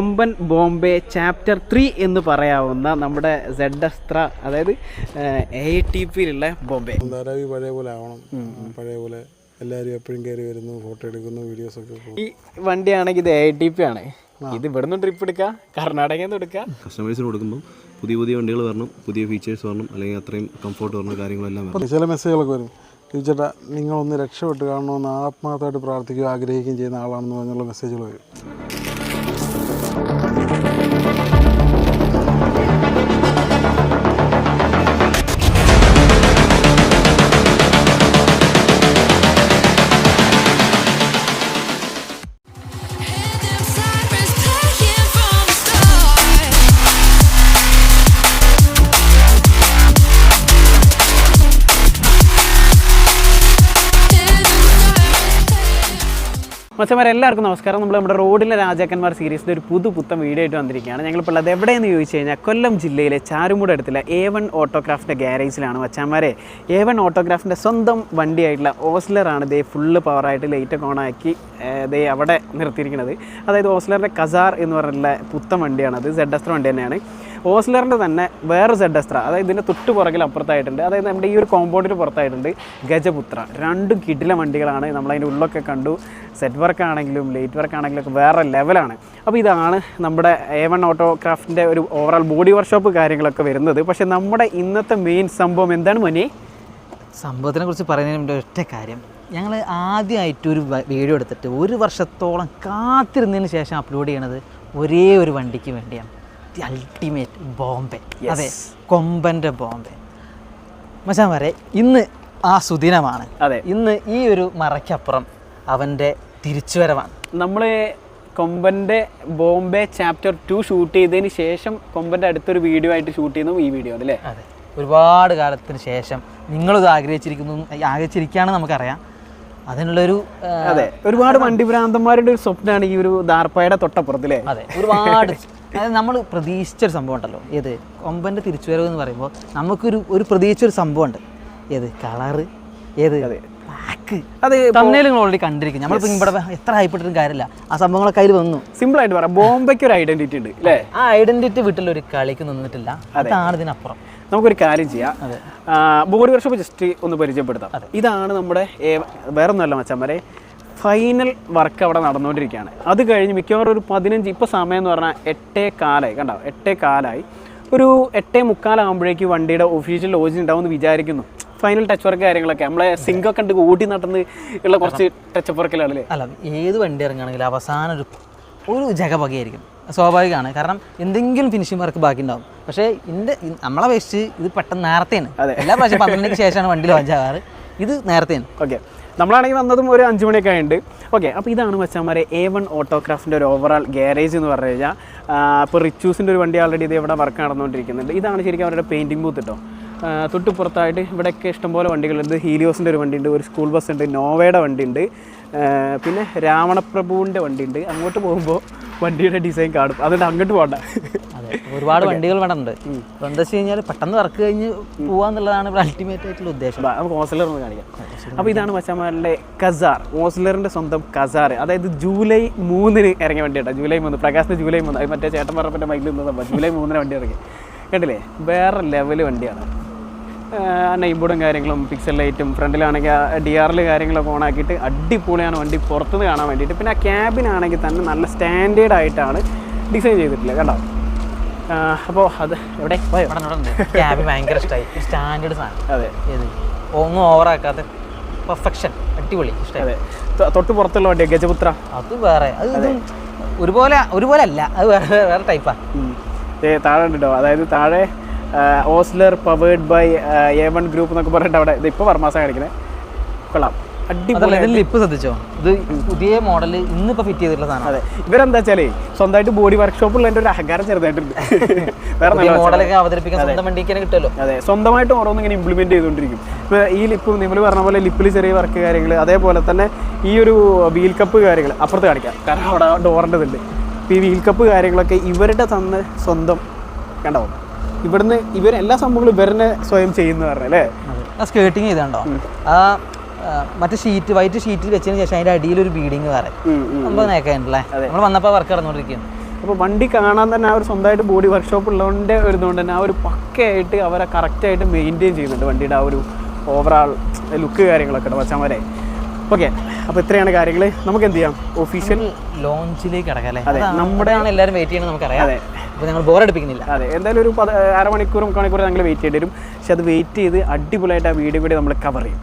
കൊമ്പൻ Bombay chapter three എന്ന് പറയാവുന്ന നമ്മുടെ സെഡ് അസ്ത്ര അതായത് എ ടി പിയിലുള്ള ബോംബെ. ധാരാവി പഴയ പോലെ ആവണം. പഴയ പോലെ എല്ലാവരും എപ്പോഴും കയറി വരുന്നു ഫോട്ടോ എടുക്കുന്നു വീഡിയോസ് ഒക്കെ ഈ വണ്ടിയാണെങ്കിൽ ഇത് എ ടി പി ആണ്. ഇത് ഇവിടുന്ന് ട്രിപ്പ് എടുക്കുക കർണാടകയിൽ നിന്ന് എടുക്കുക കസ്റ്റമേഴ്സിന് കൊടുക്കുമ്പോൾ പുതിയ പുതിയ വണ്ടികൾ വരണം പുതിയ ഫീച്ചേഴ്സ് വരണം അല്ലെങ്കിൽ അത്രയും കംഫോർട്ട് വരണം കാര്യങ്ങളെല്ലാം വരണം. ചില മെസ്സേജുകളൊക്കെ വരും. ചേട്ടാ നിങ്ങളൊന്ന് രക്ഷപ്പെട്ട് കാണണമെന്ന് ആത്മാർത്ഥമായിട്ട് പ്രാർത്ഥിക്കുകയും ആഗ്രഹിക്കുകയും ചെയ്യുന്ന ആളാണെന്ന് പറഞ്ഞുള്ള മെസ്സേജുകൾ വരും. മച്ചന്മാരെ എല്ലാവർക്കും നമസ്കാരം. നമ്മൾ നമ്മുടെ റോഡിലെ രാജാക്കന്മാർ സീരീസിന്റെ ഒരു പുതു പുത്തൻ വീഡിയോ ആയിട്ട് വന്നിരിക്കുകയാണ്. ഞങ്ങളിപ്പോൾ ഉള്ളത് എവിടെയെന്ന് ചോദിച്ചു കഴിഞ്ഞാൽ കൊല്ലം ജില്ലയിലെ ചാരുമൂട് അടുത്തുള്ള എ വൺ ഓട്ടോഗ്രാഫിന്റെ ഗ്യാരേജിലാണ് മച്ചാന്മാരെ. എ വൺ ഓട്ടോഗ്രാഫിന്റെ സ്വന്തം വണ്ടിയായിട്ടുള്ള ഓസ്ലറാണ് ദേ ഫുള്ള് പവറായിട്ട് ലൈറ്റൊക്കെ ഓണാക്കി ദേ അവിടെ നിർത്തിയിരിക്കുന്നത്. അതായത് ഓസ്ലറിന്റെ കസാർ എന്ന് പറഞ്ഞിട്ടുള്ള പുത്തൻ വണ്ടിയാണ് അത് സെഡ് വണ്ടി തന്നെയാണ്. ഓസ്ലറിന്റെ തന്നെ വേറെ സെഡ് എസ്ത്ര അതായത് ഇതിന്റെ തൊട്ട് പുറകിൽ അപ്പുറത്തായിട്ടുണ്ട്. അതായത് നമ്മുടെ ഈ ഒരു കോമ്പൗണ്ടിന് പുറത്തായിട്ടുണ്ട് ഗജപുത്ര. രണ്ടും കിടില വണ്ടികളാണ്. നമ്മളതിന്റെ ഉള്ളൊക്കെ കണ്ടു. സെറ്റ് വർക്ക് ആണെങ്കിലും ലേറ്റ് വർക്ക് ആണെങ്കിലും ഒക്കെ വേറെ ലെവലാണ് അപ്പോൾ ഇതാണ് നമ്മുടെ എ വൺ ഓട്ടോക്രാഫ്റ്റിന്റെ ഒരു ഓവറോൾ ബോഡി വർക്ക്ഷോപ്പ് കാര്യങ്ങളൊക്കെ വരുന്നത്. പക്ഷേ നമ്മുടെ ഇന്നത്തെ മെയിൻ സംഭവം എന്താണ് മനി? സംഭവത്തിനെ കുറിച്ച് പറയുന്നതിന് ഒറ്റ കാര്യം. ഞങ്ങൾ ആദ്യമായിട്ട് ഒരു വീഡിയോ എടുത്തിട്ട് ഒരു വർഷത്തോളം കാത്തിരുന്നതിന് ശേഷം അപ്ലോഡ് ചെയ്യണത് ഒരേ ഒരു വണ്ടിക്ക് വേണ്ടിയാണ്. The ultimate Bombay. അതെ കൊമ്പന്റെ ബോംബെ. മച്ചാൻ വരെ ഇന്ന് ആ സുദിനമാണ്. അതെ. ഇന്ന് ഈ ഒരു മറയ്ക്കപ്പുറം അവന്റെ തിരിച്ചുവരവാണ്. നമ്മൾ കൊമ്പന്റെ ബോംബെ ചാപ്റ്റർ ടു ഷൂട്ട് ചെയ്തതിന് ശേഷം കൊമ്പന്റെ അടുത്തൊരു വീഡിയോ ആയിട്ട് ഷൂട്ട് ചെയ്യുന്നു ഈ വീഡിയോ അല്ലേ? അതെ. ഒരുപാട് കാലത്തിന് ശേഷം നിങ്ങളിത് ആഗ്രഹിച്ചിരിക്കുന്നു ആഗ്രഹിച്ചിരിക്കുകയാണെന്ന് നമുക്കറിയാം. അതിനുള്ളൊരു അതെ. ഒരുപാട് വണ്ടി ഭ്രാന്തന്മാരുടെ ഒരു സ്വപ്നമാണ് ഈ ഒരു ദാർപ്പായുടെ തൊട്ടപ്പുറത്തില്ലേ അതെ. ഒരുപാട് അതായത് നമ്മൾ പ്രതീക്ഷിച്ചൊരു സംഭവം ഉണ്ടല്ലോ. ഏത്? കൊമ്പന്റെ തിരിച്ചുവരവ് എന്ന് പറയുമ്പോൾ നമുക്കൊരു ഒരു പ്രതീക്ഷിച്ചൊരു സംഭവം ഉണ്ട് ഏത്? കളറ് ഏത്? ബ്ലാക്ക് അത് തമ്മിൽ നിങ്ങൾ ഓൾറെഡി കണ്ടിരിക്കും. നമ്മളിപ്പോൾ ഇവിടെ എത്ര ഹൈപ്പിട്ടിട്ടും കാര്യമില്ല. ആ സംഭവങ്ങളൊക്കെ അതിൽ വന്നു. സിമ്പിൾ ആയിട്ട് പറയാം. ബോംബെക്ക് ഒരു ഐഡന്റിറ്റി ഉണ്ട് അല്ലേ ആ ഐഡന്റിറ്റി വീട്ടിൽ ഒരു കളിക്ക് നിന്നിട്ടില്ല. അതാണ് ഇതിനപ്പുറം. നമുക്കൊരു കാര്യം ചെയ്യാം. ബോഡി വർഷം ജസ്റ്റ് ഒന്ന് പരിചയപ്പെടുത്താം. ഇതാണ് നമ്മുടെ വേറെ ഒന്നുമല്ല മച്ചാന്മാരെ. ഫൈനൽ വർക്ക് അവിടെ നടന്നുകൊണ്ടിരിക്കുകയാണ്. അത് കഴിഞ്ഞ് മിക്കവാറും ഒരു പതിനഞ്ച് ഇപ്പോൾ സമയം എന്ന് പറഞ്ഞാൽ എട്ടേ കാലായി. കണ്ടോ? എട്ടേ കാലായി. ഒരു എട്ടേ മുക്കാലാകുമ്പോഴേക്ക് വണ്ടിയുടെ ഒഫീഷ്യൽ ലോഞ്ച് ഉണ്ടാവും എന്ന് വിചാരിക്കുന്നു. ഫൈനൽ ടച്ച് വർക്ക് കാര്യങ്ങളൊക്കെ. നമ്മളെ സിങ്കൊക്കെ ഉണ്ട് ഓടി നടന്ന് ഉള്ള കുറച്ച് ടച്ച് വർക്കിലാണല്ലേ അല്ല ഏത് വണ്ടി ഇറങ്ങുകയാണെങ്കിലും അവസാന ഒരു ഒരു ജഗപകയായിരിക്കും. സ്വാഭാവികമാണ്. കാരണം എന്തെങ്കിലും ഫിനിഷിംഗ് വർക്ക് ബാക്കി ഉണ്ടാവും പക്ഷേ ഇതിന്റെ നമ്മളെ അപേക്ഷിച്ച് ഇത് പെട്ടെന്ന് നേരത്തെയാണ്. എല്ലാ പ്രാവശ്യം പന്ത്രണ്ടിന് ശേഷമാണ് വണ്ടി ലോഞ്ച് ആവാറ്. ഇത് നേരത്തെയാണ്. ഓക്കെ നമ്മളാണെങ്കിൽ വന്നതും ഒരു അഞ്ച് മണിയൊക്കെ ആയിട്ടുണ്ട് ഓക്കെ അപ്പോൾ ഇതാണ് മച്ചാന്മാരെ എ വൺ ഓട്ടോക്രാഫ്റ്റിന്റെ ഒരു ഓവറാൾ ഗ്യാരേജ് എന്ന് പറഞ്ഞു കഴിഞ്ഞാൽ ഇപ്പോൾ റിച്ചൂസിന്റെ ഒരു വണ്ടി ആൾറെഡി ഇത് ഇവിടെ വർക്ക് നടന്നുകൊണ്ടിരിക്കുന്നുണ്ട്. ഇതാണ് ശരിക്കും അവരുടെ പെയിന്റിംഗ് ബൂത്ത് കേട്ടോ തൊട്ട് പുറത്തായിട്ട് ഇവിടെയൊക്കെ ഇഷ്ടംപോലെ വണ്ടികളുണ്ട്. ഹീലിയോസിന്റെ ഒരു വണ്ടിയുണ്ട് ഒരു സ്കൂൾ ബസ് ഉണ്ട് നോവയുടെ വണ്ടിയുണ്ട്. പിന്നെ രാവണപ്രഭുവിന്റെ വണ്ടിയുണ്ട്. അങ്ങോട്ട് പോകുമ്പോൾ വണ്ടിയുടെ ഡിസൈൻ കാണും. അതുകൊണ്ട് അങ്ങോട്ട് പോകണ്ട അതെ ഒരുപാട് വണ്ടികൾ വേണമുണ്ട് അപ്പോൾ എന്താ വെച്ച് കഴിഞ്ഞാൽ പെട്ടെന്ന് വർക്ക് കഴിഞ്ഞ് പോവാന്നുള്ളതാണ് ഇവിടെ അൾട്ടിമേറ്റ് ആയിട്ടുള്ള ഉദ്ദേശം. നമുക്ക് ഓസ്ലർ ഒന്ന് കാണിക്കാം. അപ്പോൾ ഇതാണ് മച്ചാമാരുടെ കസാർ ഓസ്ലറിന്റെ സ്വന്തം കസാർ അതായത് ജൂലൈ മൂന്നിന് ഇറങ്ങിയ വണ്ടി കേട്ടോ ജൂലൈ മൂന്ന് പ്രകാശിന് ജൂലൈ മൂന്ന്. അത് മറ്റേ ചേട്ടൻ പറഞ്ഞ മൈക്കിൽ നിന്ന് ജൂലൈ മൂന്നിന് വണ്ടി ഇറങ്ങി. കണ്ടില്ലേ വേറെ ലെവൽ വണ്ടിയാണ്. നൈബോർഡും കാര്യങ്ങളും പിക്സൽ ലൈറ്റും ഫ്രണ്ടിലാണെങ്കിൽ ഡി ആറിൽ കാര്യങ്ങളൊക്കെ ഓണാക്കിയിട്ട് അടിപൊളിയാണ് വണ്ടി പുറത്തുനിന്ന് കാണാൻ വേണ്ടിയിട്ട്. പിന്നെ ആ ക്യാബിനാണെങ്കിൽ തന്നെ നല്ല സ്റ്റാൻഡേർഡ് ആയിട്ടാണ് ഡിസൈൻ ചെയ്തിട്ടില്ല കേട്ടോ. അപ്പോൾ അത് എവിടെ? ക്യാബ് ഭയങ്കര ഇഷ്ടമായി സ്റ്റാൻഡേർഡ് സാധനം. അതെ. ഒന്നും ഓവറാക്കാതെ പെർഫെക്ഷൻ അടിപൊളി. അതെ. തൊട്ട് പുറത്തുള്ള വണ്ടി ഗജപുത്ര? അത് വേറെ. അത് ഒരുപോലെ ഒരുപോലെ അല്ല. അത് വേറെ വേറെ ടൈപ്പാ താഴെ ഉണ്ട് അതായത് താഴെ Ozler powered by A one group എന്നൊക്കെ പറഞ്ഞിട്ട് അവിടെ ഇത് ഇപ്പോൾ വർമാസ കാണിക്കുന്നത് കൊള്ളാം. ലിപ്പ് ശ്രദ്ധിച്ചോ? ഇത് പുതിയ മോഡൽ ഇന്നിപ്പോ ഫിറ്റ് ചെയ്തിട്ടുള്ള സാധനം. അതെ. ഇവരെന്താ വെച്ചാലേ സ്വന്തമായിട്ട് ബോഡി വർക്ക്ഷോപ്പുള്ള എന്റെ ഒരു അഹങ്കാരം ചെറുതായിട്ടുണ്ട്. വേറെ മോഡലൊക്കെ അവതരിപ്പിക്കാൻ സ്വന്തം വണ്ടിക്ക് തന്നെ കിട്ടുമല്ലോ. അതെ. സ്വന്തമായിട്ട് ഓരോന്നും ഇങ്ങനെ ഇംപ്ലിമെന്റ് ചെയ്തുകൊണ്ടിരിക്കും. ഇപ്പൊ ഈ ലിപ്പ് നിങ്ങൾ പറഞ്ഞ പോലെ ലിപ്പിൽ ചെറിയ വർക്ക് കാര്യങ്ങൾ അതേപോലെ തന്നെ ഈ ഒരു വീൽ കപ്പ് കാര്യങ്ങൾ അപ്പുറത്ത് കാണിക്കാം. കാരണം അവിടെ ഡോറിന്റെ ഇതുണ്ട്. ഈ വീൽ കപ്പ് കാര്യങ്ങളൊക്കെ ഇവരുടെ തന്നെ സ്വന്തം കണ്ടോ? ഇവിടുന്ന് ഇവർ എല്ലാ സംഭവങ്ങളും ഇവരെന്നെ സ്വയം ചെയ്യുന്ന പറഞ്ഞല്ലേ ആ സ്കേർട്ടിങ് ചെയ്തോ ആ മറ്റേ ഷീറ്റ് വൈറ്റ് ഷീറ്റിൽ വെച്ചതിന് ശേഷം അതിന്റെ അടിയിൽ ഒരു ബീഡിങ് വേറെ. ഉം, ഉം. നമ്മൾ വന്നപ്പോൾ വർക്ക് നടന്നുകൊണ്ടിരിക്കുകയാണ് അപ്പോൾ വണ്ടി കാണാൻ തന്നെ ആ ഒരു സ്വന്തമായിട്ട് ബോഡി വർക്ക്ഷോപ്പ് ഉള്ളതുകൊണ്ട് വരുന്നതുകൊണ്ട് തന്നെ ആ ഒരു പക്കയായിട്ട് അവരെ കറക്റ്റായിട്ട് മെയിന്റെയിൻ ചെയ്യുന്നുണ്ട് വണ്ടിയുടെ ആ ഒരു ഓവറാൾ ലുക്ക് കാര്യങ്ങളൊക്കെ ഉണ്ട്? മച്ചാമാരെ ഓക്കെ അപ്പോൾ ഇത്രയാണ് കാര്യങ്ങൾ നമുക്ക് എന്ത് ചെയ്യാം? ഒഫീഷ്യൽ ലോഞ്ചിലേക്ക് അടക്കാം അല്ലേ? അതെ, നമ്മുടെ- ആണ് എല്ലാവരും വെയിറ്റ് ചെയ്യണം നമുക്കറിയാം. അതെ. അപ്പോൾ ഞങ്ങൾ ബോറടിപ്പിക്കുന്നില്ല അതെ എന്തായാലും ഒരു അരമണിക്കൂർ മുക്കാണിക്കൂർ ഞങ്ങൾ വെയിറ്റ് ചെയ്യേണ്ടി വരും. പക്ഷെ അത് വെയിറ്റ് ചെയ്ത് അടിപൊളിയായിട്ട് ആ വീഡിയോ കൂടി നമ്മൾ കവർ ചെയ്യും.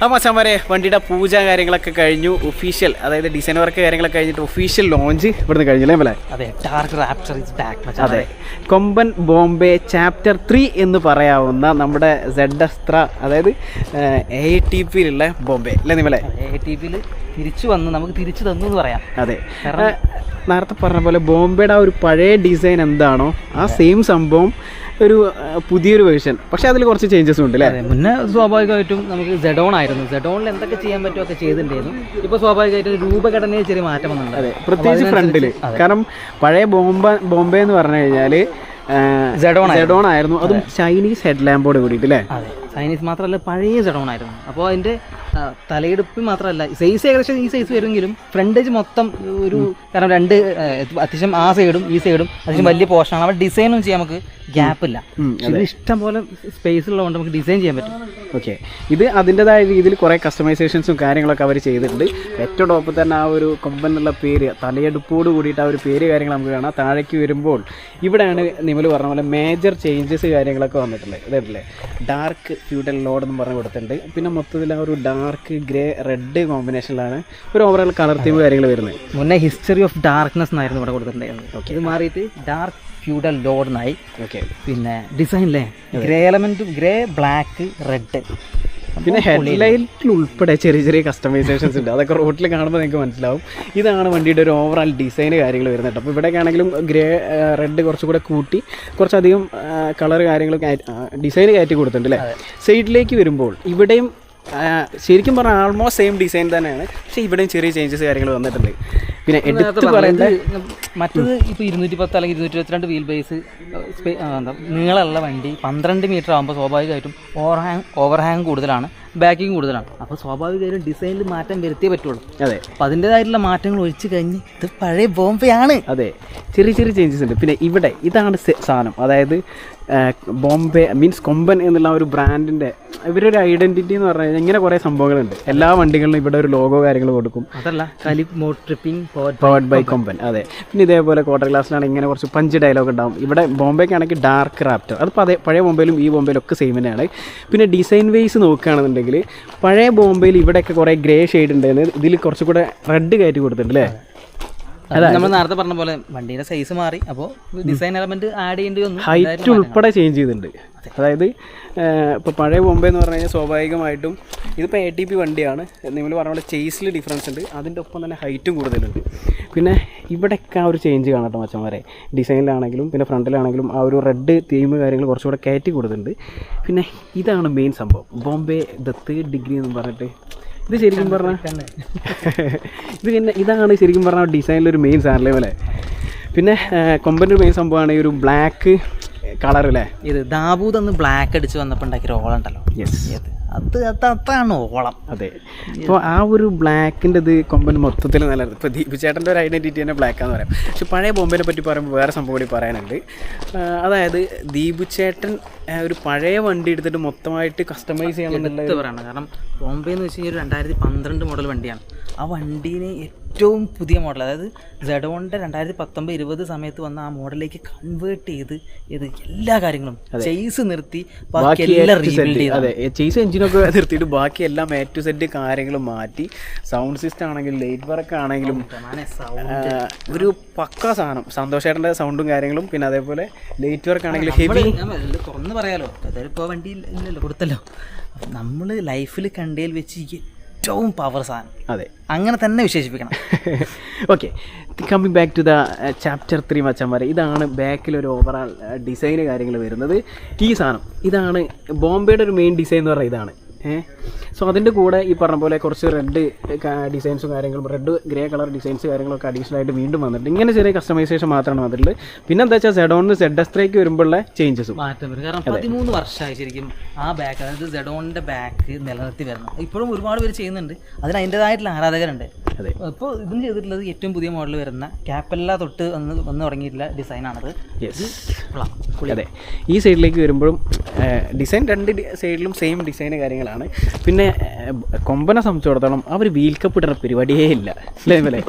ആ മച്ചാമാരെ വണ്ടിയുടെ പൂജ കാര്യങ്ങളൊക്കെ കഴിഞ്ഞു. ഒഫീഷ്യൽ അതായത് ഡിസൈൻ വർക്ക് കാര്യങ്ങളൊക്കെ കഴിഞ്ഞിട്ട് ഒഫീഷ്യൽ ലോഞ്ച് ഇവിടുന്ന് കഴിഞ്ഞല്ലേ അല്ലേ? അതെ ഡാർക്ക് റാപ്ചർ ഇസ് ബാക്ക് അതെ. കൊമ്പൻ ബോംബെ ചാപ്റ്റർ ത്രീ എന്ന് പറയാവുന്ന നമ്മുടെ സെഡ് അസ്ത്ര അതായത് എ ടി പിയിലുള്ള ബോംബെ അല്ലേ നിമലെ എ ടി പിയിൽ തിരിച്ചു വന്ന് നമുക്ക് തിരിച്ചു തന്നു എന്ന് പറയാം. അതെ. നേരത്തെ പറഞ്ഞ പോലെ ബോംബെയുടെ ആ ഒരു പഴയ ഡിസൈൻ എന്താണോ ആ സെയിം സംഭവം ഒരു പുതിയൊരു വേർഷൻ പക്ഷെ അതിൽ കുറച്ച് ചേഞ്ചസ് ഉണ്ട് അല്ലേ? മുന്നേ സ്വാഭാവികമായിട്ടും നമുക്ക് ജഡോൺ ആയിരുന്നു. ജഡോണിൽ എന്തൊക്കെ ചെയ്യാൻ പറ്റുമോ ഒക്കെ ചെയ്തിട്ടുണ്ടായിരുന്നു. ഇപ്പോൾ സ്വാഭാവികമായിട്ടും രൂപഘടനയിൽ ചെറിയ മാറ്റം വന്നിട്ടുണ്ട്. അതെ പ്രത്യേകിച്ച് ഫ്രണ്ടിൽ. കാരണം പഴയ ബോംബ ബോംബെ എന്ന് പറഞ്ഞു കഴിഞ്ഞാൽ Zedon ജഡോൺ ആയിരുന്നു. അതും ചൈനീസ് ഹെഡ് ലാമ്പോട് കൂടിയിട്ട് അല്ലേ? ചൈനീസ് മാത്രമല്ല പഴയ ചടവണായിരുന്നു അപ്പോൾ അതിന്റെ തലയെടുപ്പ് മാത്രമല്ല സൈസ് ഏകദേശം ഈ സൈസ് വരുമെങ്കിലും ഫ്രണ്ടേജ് മൊത്തം ഒരു കാരണം രണ്ട് അത്യാവശ്യം ആ സൈഡും ഈ സൈഡും അത്യാവശ്യം വലിയ പോഷനാണ് അവിടെ ഡിസൈനും ചെയ്യാൻ നമുക്ക് ഗ്യാപ്പ് ഇല്ല. ഇഷ്ടം പോലെ സ്പേസ് ഉള്ളതുകൊണ്ട് നമുക്ക് ഡിസൈൻ ചെയ്യാൻ പറ്റും. ഓക്കെ ഇത് അതിന്റെതായ രീതിയിൽ കുറേ കസ്റ്റമൈസേഷൻസും കാര്യങ്ങളൊക്കെ അവർ ചെയ്തിട്ടുണ്ട്. ഏറ്റവും ടോപ്പ് തന്നെ ആ ഒരു കൊമ്പൻ എന്നുള്ള പേര് തലയെടുപ്പോട് കൂടിയിട്ട് ആ ഒരു പേര് കാര്യങ്ങൾ നമുക്ക് കാണാം. താഴേക്ക് വരുമ്പോൾ ഇവിടെയാണ് നിമൽ പറഞ്ഞ പോലെ മേജർ ചേഞ്ചസ് കാര്യങ്ങളൊക്കെ വന്നിട്ടുള്ളത്. ഇതല്ലേ? ഡാർക്ക് ഫ്യൂഡൽ ലോഡ് എന്ന് പറഞ്ഞ് കൊടുത്തിട്ടുണ്ട്. പിന്നെ മൊത്തത്തിൽ ആ ഒരു ഡാർക്ക് ഗ്രേ റെഡ് കോമ്പിനേഷനിലാണ് ഒരു ഓവറോൾ കളർ തീം കാര്യങ്ങൾ വരുന്നത്. മുന്നേ ഹിസ്റ്ററി ഓഫ് ഡാർക്ക്നെസ് എന്നായിരുന്നു ഇവിടെ കൊടുത്തിട്ടുണ്ടായിരുന്നത്. ഇത് മാറിയിട്ട് ഡാർക്ക് ഫ്യൂഡൽ ലോഡ് എന്നായി ഓക്കെ പിന്നെ ഡിസൈനിലെ ഗ്രേ എലമെന്റും ഗ്രേ ബ്ലാക്ക് റെഡ് പിന്നെ ഹെഡ്ലൈറ്റിൽ ഉൾപ്പെടെ ചെറിയ ചെറിയ കസ്റ്റമൈസേഷൻസ് ഉണ്ട്. അതൊക്കെ റോട്ടിൽ കാണുമ്പോൾ നിങ്ങൾക്ക് മനസ്സിലാവും. ഇതാണ് വണ്ടിയുടെ ഒരു ഓവറാൾ ഡിസൈൻ കാര്യങ്ങൾ വരുന്നത് അപ്പോൾ ഇവിടെ ആണെങ്കിലും ഗ്രേ റെഡ് കുറച്ചുകൂടെ കൂട്ടി കുറച്ചധികം കളർ കാര്യങ്ങൾ ഡിസൈൻ കയറ്റി കൊടുത്തിട്ടുണ്ട് അല്ലേ? സൈഡിലേക്ക് വരുമ്പോൾ ഇവിടെയും ശരിക്കും പറഞ്ഞാൽ ആൾമോസ്റ്റ് സെയിം ഡിസൈൻ തന്നെയാണ്. പക്ഷേ ഇവിടെയും ചെറിയ ചേഞ്ചസ് കാര്യങ്ങൾ വന്നിട്ടുണ്ട്. പിന്നെ എടുത്ത് പറയേണ്ട? മറ്റത് ഇപ്പോൾ ഇരുന്നൂറ്റി പത്ത് അല്ലെങ്കിൽ ഇരുന്നൂറ്റി ഇരുപത്തിരണ്ട് വീൽ ബേസ് എന്താ നീളമുള്ള വണ്ടി പന്ത്രണ്ട് മീറ്റർ ആകുമ്പോൾ സ്വാഭാവികമായിട്ടും ഓവർ ഹാങ് ഓവർ ഹാങ് കൂടുതലാണ് ബാക്കിങ് കൂടുതലാണ്. അപ്പോൾ സ്വാഭാവികമായിട്ടും ഡിസൈനിൽ മാറ്റം വരുത്തിയേ പറ്റുള്ളൂ. അതെ. അപ്പോൾ അതിന്റെതായിട്ടുള്ള മാറ്റങ്ങൾ ഒഴിച്ച് കഴിഞ്ഞ് ഇത് പഴയ ബോംബെയാണ്. അതെ. ചെറിയ ചെറിയ ചേഞ്ചസ് ഉണ്ട്. പിന്നെ ഇവിടെ ഇതാണ് സാധനം. അതായത് ബോംബെ മീൻസ് കൊമ്പൻ എന്നുള്ള ഒരു ബ്രാൻഡിന്റെ ഇവരൊരു ഐഡന്റിറ്റി എന്ന് പറഞ്ഞാൽ കഴിഞ്ഞാൽ ഇങ്ങനെ കുറേ സംഭവങ്ങളുണ്ട്. എല്ലാ വണ്ടികളിലും ഇവിടെ ഒരു ലോഗോ കാര്യങ്ങൾ കൊടുക്കും. അതല്ല ട്രിപ്പിംഗ് പവർഡ് ബൈ കൊമ്പൻ അതെ. പിന്നെ ഇതേപോലെ ക്വാർട്ടർ ഗ്ലാസ്സിലാണ് ഇങ്ങനെ കുറച്ച് പഞ്ച് ഡയലോഗ് ഉണ്ടാവും. ഇവിടെ ബോംബെക്കാണെങ്കിൽ ഡാർക്ക് റാപ്റ്റർ അത് പതേ പഴയ ബോംബെയിലും ഈ ബോംബെയിലും ഒക്കെ സെയിം തന്നെയാണ്. പിന്നെ ഡിസൈൻ വൈസ് നോക്കുകയാണെന്നുണ്ടെങ്കിൽ പഴയ ബോംബെയിൽ ഇവിടെയൊക്കെ കുറേ ഗ്രേ ഷെയ്ഡ് ഉണ്ടായിരുന്നു ഇതിൽ കുറച്ചുകൂടെ റെഡ് കയറ്റി കൊടുത്തിട്ടുണ്ട് അല്ലേ? നമ്മൾ നേരത്തെ പറഞ്ഞ പോലെ വണ്ടിയുടെ സൈസ് മാറി. അപ്പോൾ ഡിസൈൻ എലമെന്റ് ആഡ് ചെയ്യേണ്ടി വന്നു. ഹൈറ്റ് ഉൾപ്പെടെ ചേഞ്ച് ചെയ്തിട്ടുണ്ട്. അതായത് ഇപ്പോൾ പഴയ ബോംബെ എന്ന് പറഞ്ഞു കഴിഞ്ഞാൽ സ്വാഭാവികമായിട്ടും ഇതിപ്പോൾ എ ടി പി വണ്ടിയാണ്. നിങ്ങൾ പറഞ്ഞ പോലെ ചേസിൽ ഡിഫറൻസ് ഉണ്ട്. അതിന്റെ ഒപ്പം തന്നെ ഹൈറ്റും കൂടുതലുണ്ട്. പിന്നെ ഇവിടെയൊക്കെ ആ ഒരു ചേഞ്ച് കാണട്ടോ മച്ചന്മാരെ. ഡിസൈനിലാണെങ്കിലും പിന്നെ ഫ്രണ്ടിലാണെങ്കിലും ആ ഒരു റെഡ് തീം കാര്യങ്ങൾ കുറച്ചുകൂടെ കയറ്റി കൊടുത്തിട്ടുണ്ട്. പിന്നെ ഇതാണ് മെയിൻ സംഭവം. ബോംബെ ദ തേർഡ് ഡിഗ്രി എന്ന് പറഞ്ഞിട്ട് ഇത് ശരിക്കും പറഞ്ഞാൽ ഇത് പിന്നെ ഇതാണ് ശരിക്കും പറഞ്ഞ പറഞ്ഞാൽ ഡിസൈനിലൊരു മെയിൻ സാധനം അല്ലേ പിന്നെ കൊമ്പന്റെ ഒരു മെയിൻ സംഭവമാണ് ഈ ഒരു ബ്ലാക്ക് കളർ അല്ലേ ഇത് ദാബൂദ് അന്ന് ബ്ലാക്ക് അടിച്ച് വന്നപ്പോൾ ഉണ്ടാക്കിയ റോളുണ്ടല്ലോ ഉണ്ടല്ലോ. യെസ് അത് അത് അതാണ് ഓളം. അതെ. അപ്പോൾ ആ ഒരു ബ്ലാക്കിന്റെ ഇത് കൊമ്പൻ മൊത്തത്തിൽ നല്ലത് ഇപ്പോൾ ദീപ് ചേട്ടന്റെ ഒരു ഐഡന്റിറ്റി തന്നെ ബ്ലാക്ക് ആണെന്ന് പറയാം. പക്ഷെ പഴയ ബോംബെനെ പറ്റി പറയുമ്പോൾ വേറെ സംഭവം കൂടി പറയാനുണ്ട്. അതായത് ദീപു ചേട്ടൻ ഒരു പഴയ വണ്ടി എടുത്തിട്ട് മൊത്തമായിട്ട് കസ്റ്റമൈസ് ചെയ്യാൻ പറയണം കാരണം ബോംബെ എന്ന് വെച്ച് കഴിഞ്ഞാൽ ഒരു രണ്ടായിരത്തി പന്ത്രണ്ട് മോഡൽ വണ്ടിയാണ്. ആ വണ്ടീനെ ഏറ്റവും പുതിയ മോഡൽ അതായത് ജഡോണിന്റെ രണ്ടായിരത്തി പത്തൊമ്പത് ഇരുപത് സമയത്ത് വന്ന ആ മോഡലിലേക്ക് കൺവേർട്ട് ചെയ്ത് ഇത് എല്ലാ കാര്യങ്ങളും ചെയ്സ് നിർത്തി ബാക്കി എല്ലാം റീബിൽഡ് അതെ ചേസ് എഞ്ചിനൊക്കെ നിർത്തിയിട്ട് ബാക്കി എല്ലാം എ ടു സെറ്റ് കാര്യങ്ങളും മാറ്റി സൗണ്ട് സിസ്റ്റം ആണെങ്കിലും ലൈറ്റ് വർക്ക് ആണെങ്കിലും ഒരു പക്ക സാധനം. സന്തോഷേട്ടന്റെ സൗണ്ടും കാര്യങ്ങളും പിന്നെ അതേപോലെ ലൈറ്റ് വർക്ക് ആണെങ്കിലും ഹെവി തുറന്ന് പറയാലോ. അതായത് ഇപ്പോൾ വണ്ടി ഇല്ലല്ലോ കൊടുത്തല്ലോ. നമ്മൾ ലൈഫിൽ കണ്ടതിൽ വെച്ച് ഏറ്റവും പവർ സാധനം. അതെ. അങ്ങനെ തന്നെ വിശേഷിപ്പിക്കണം. Okay coming back to the chapter three മച്ചന്മാരെ ഇതാണ് ബാക്കിൽ ഒരു ഓവറാൾ ഡിസൈന് കാര്യങ്ങൾ വരുന്നത്. ഈ സാധനം ഇതാണ് ബോംബെയുടെ ഒരു മെയിൻ ഡിസൈൻ എന്ന് പറയുന്നത് ഇതാണ്. സോ അതിന്റെ കൂടെ ഈ പറഞ്ഞ പോലെ കുറച്ച് റെഡ് ഡിസൈൻസും കാര്യങ്ങളും റെഡ് ഗ്രേ കളർ ഡിസൈൻസ് കാര്യങ്ങളൊക്കെ അഡീഷണൽ ആയിട്ട് വീണ്ടും വന്നിട്ടുണ്ട്. ഇങ്ങനെ ചെറിയ കസ്റ്റമൈസേഷൻ മാത്രമാണ് വന്നിട്ടുള്ളത്. പിന്നെ എന്താ വെച്ചാൽ സെഡോണിന് സെഡ് എസ്ത്രയ്ക്ക് വരുമ്പോഴുള്ള ചേഞ്ചസും മാറ്റം വരും. കാരണം പതിമൂന്ന് വർഷമായി ശരിക്കും ആ ബാക്ക് അതായത് സെഡോണിന്റെ ബാക്ക് നിലനിർത്തി വരണം. ഇപ്പോഴും ഒരുപാട് പേര് ചെയ്യുന്നുണ്ട്. അതിന് അതിന്റെതായിട്ടുള്ള ആരാധകരുണ്ട്. അതെ. ഇപ്പോൾ ഇതും ചെയ്തിട്ടുള്ളത് ഏറ്റവും പുതിയ മോഡൽ വരുന്ന ക്യാപ്പല്ല തൊട്ട് വന്ന് വന്ന് തുടങ്ങിയിട്ടുള്ള ഡിസൈനാണത് അതെ. ഈ സൈഡിലേക്ക് വരുമ്പോഴും ഡിസൈൻ രണ്ട് സൈഡിലും സെയിം ഡിസൈൻ കാര്യങ്ങളാണ് പിന്നെ കൊമ്പനെ സംബന്ധിച്ചിടത്തോളം അവർ വീൽ കപ്പ് ഇടുന്ന പരിപാടിയേ ഇല്ല. അല്ലേ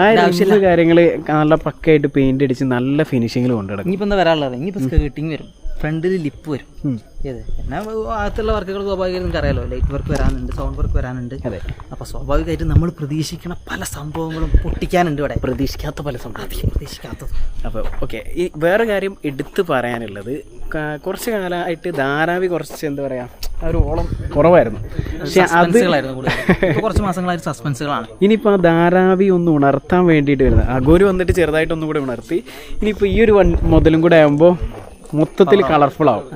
ആ ആവശ്യമുള്ള കാര്യങ്ങൾ നല്ല പക്കയായിട്ട് പെയിന്റ് അടിച്ച് നല്ല ഫിനിഷിങ്ങിൽ കൊണ്ടുനടക്കും. ഇനിയിപ്പോൾ എന്താ വരാനുള്ളത്? ഇനിയിപ്പോൾ സ്കേർട്ടിങ് വരും. ഫ്രണ്ടിൽ ലിപ്പ് വരും. ഏത്? എന്നാ അകത്തുള്ള വർക്കുകൾ സ്വാഭാവികമായിട്ട് നിങ്ങൾക്ക് അറിയാലോ. ലൈറ്റ് വർക്ക് വരാനുണ്ട് സൗണ്ട് വർക്ക് വരാനുണ്ട്. അതെ. അപ്പോൾ സ്വാഭാവികമായിട്ട് നമ്മൾ പ്രതീക്ഷിക്കുന്ന പല സംഭവങ്ങളും പൊട്ടിക്കാനുണ്ട് ഇവിടെ. പ്രതീക്ഷിക്കാത്ത പല സംഭവം പ്രതീക്ഷിക്കാത്തത്. അപ്പോൾ ഓക്കെ ഈ വേറെ കാര്യം എടുത്തു പറയാനുള്ളത് കുറച്ച് കാലമായിട്ട് ധാരാവി കുറച്ച് എന്താ പറയാ ഒരു ഓളം കുറവായിരുന്നു. പക്ഷെ അത് കുറച്ച് മാസങ്ങളായിട്ട് സസ്പെൻസുകളാണ് ഇനിയിപ്പോൾ ആ ധാരാവി ഒന്ന് ഉണർത്താൻ വേണ്ടിയിട്ട് വരുന്നത്. അഗോര് വന്നിട്ട് ചെറുതായിട്ടൊന്നും കൂടെ ഉണർത്തി. ഇനിയിപ്പോൾ ഈ ഒരു വൺ മുതലും കൂടെ ആകുമ്പോൾ മൊത്തത്തിൽ കളർഫുൾ ആവും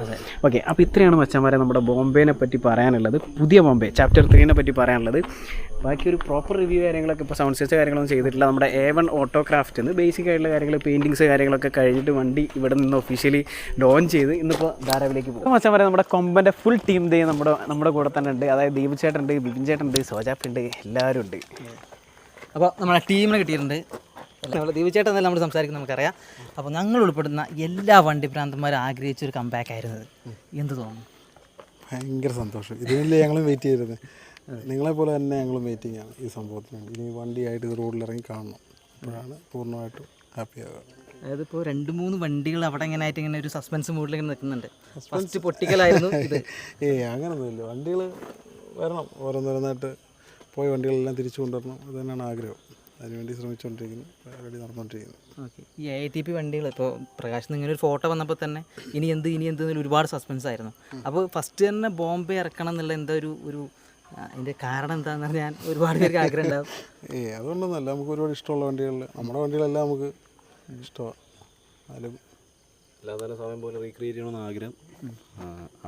ഓക്കെ അപ്പോൾ ഇത്രയാണ് മച്ചന്മാരെ നമ്മുടെ ബോംബെനെ പറ്റി പറയാനുള്ളത്. പുതിയ ബോംബെ ചാപ്റ്റർ ത്രീനെ പറ്റി പറയാനുള്ളത്. ബാക്കി ഒരു പ്രോപ്പർ റിവ്യൂ കാര്യങ്ങളൊക്കെ ഇപ്പോൾ സൗണ്ട് സെറ്റ് കാര്യങ്ങളൊന്നും ചെയ്തിട്ടില്ല. നമ്മുടെ എ വൺ ഓട്ടോക്രാഫ്റ്റ് എന്ന് ബേസിക് ആയിട്ടുള്ള കാര്യങ്ങൾ പെയിന്റിങ്സ് കാര്യങ്ങളൊക്കെ കഴിഞ്ഞിട്ട് വണ്ടി ഇവിടെ നിന്ന് ഒഫീഷ്യലി ലോഞ്ച് ചെയ്ത് ഇന്നിപ്പോൾ ധാരാവിലേക്ക് പോകും. മച്ചന്മാരെ നമ്മുടെ കൊമ്പന്റെ ഫുൾ ടീം ദേ നമ്മുടെ നമ്മുടെ കൂടെ തന്നെ ഉണ്ട്. അതായത് ദീപ് ചേട്ടനുണ്ട് ബിപിൻ ചേട്ടനുണ്ട് സോജാപ്പ് ഉണ്ട് എല്ലാവരും ഉണ്ട്. അപ്പോൾ നമ്മുടെ ടീമിനെ കിട്ടിയിട്ടുണ്ട്. നമ്മൾ ദീപചേട്ടൻ എന്നല്ല നമ്മൾ സംസാരിക്കുന്നത് നമുക്കറിയാം. അപ്പോൾ ഞങ്ങൾ ഉൾപ്പെടുന്ന എല്ലാ വണ്ടി ഭ്രാന്തന്മാരും ആഗ്രഹിച്ച ഒരു കമ്പാക്ക് ആയിരുന്നു എന്ത് തോന്നുന്നു? ഭയങ്കര സന്തോഷം. ഇതിനല്ലേ ഞങ്ങളും വെയിറ്റ് ചെയ്തിരുന്നത് നിങ്ങളെ പോലെ തന്നെ ഞങ്ങളും വെയിറ്റിംഗ് ആണ് ഈ സംഭവത്തിന്. വേണ്ടി ഇനി വണ്ടിയായിട്ട് ഇത് റോഡിലിറങ്ങി കാണണം. അപ്പോഴാണ് പൂർണമായിട്ടും ഹാപ്പി ആവുക. അതായത് ഇപ്പോൾ രണ്ട് മൂന്ന് വണ്ടികൾ അവിടെ ഇങ്ങനെ ആയിട്ട് ഇങ്ങനെ ഒരു സസ്പെൻസ് മൂഡിൽ ഇങ്ങനെ നിൽക്കുന്നുണ്ട്. ഫസ്റ്റ് പൊട്ടിക്കലായിരുന്നു ഇത്. ഏയ് അങ്ങനൊന്നുമില്ല. വണ്ടികൾ വരണം. ഓരോന്നോരോന്നായിട്ട് പോയി വണ്ടികളെല്ലാം തിരിച്ചു കൊണ്ടുവരണം. അത് തന്നെയാണ് ആഗ്രഹം. അതിനുവേണ്ടി ശ്രമിച്ചുകൊണ്ടിരിക്കുന്നു പരിപാടി നടന്നുകൊണ്ടിരിക്കുന്നു ഓക്കെ. ഈ എ ടി പി വണ്ടികൾ ഇപ്പോൾ പ്രകാശ് ഇങ്ങനെ ഒരു ഫോട്ടോ വന്നപ്പോൾ തന്നെ ഇനി എന്ത് ഇനി എന്ത് എന്നൊരു ഒരുപാട് സസ്പെൻസ് ആയിരുന്നു. അപ്പോൾ ഫസ്റ്റ് തന്നെ ബോംബെ ഇറക്കണം എന്നുള്ള എന്താ ഒരു ഒരു അതിന്റെ കാരണം എന്താണെന്ന് ഞാൻ ഒരുപാട് പേർക്ക് ആഗ്രഹം ഉണ്ടാവും. ഏ അതുകൊണ്ടൊന്നുമല്ല. നമുക്ക് ഒരുപാട് ഇഷ്ടമുള്ള വണ്ടികളിൽ നമ്മുടെ വണ്ടികളെല്ലാം നമുക്ക് ഇഷ്ടമാണ് അതിലും എല്ലാ സമയം പോലെ റീക്രിയേറ്റ് ചെയ്യണമെന്ന് ആഗ്രഹം.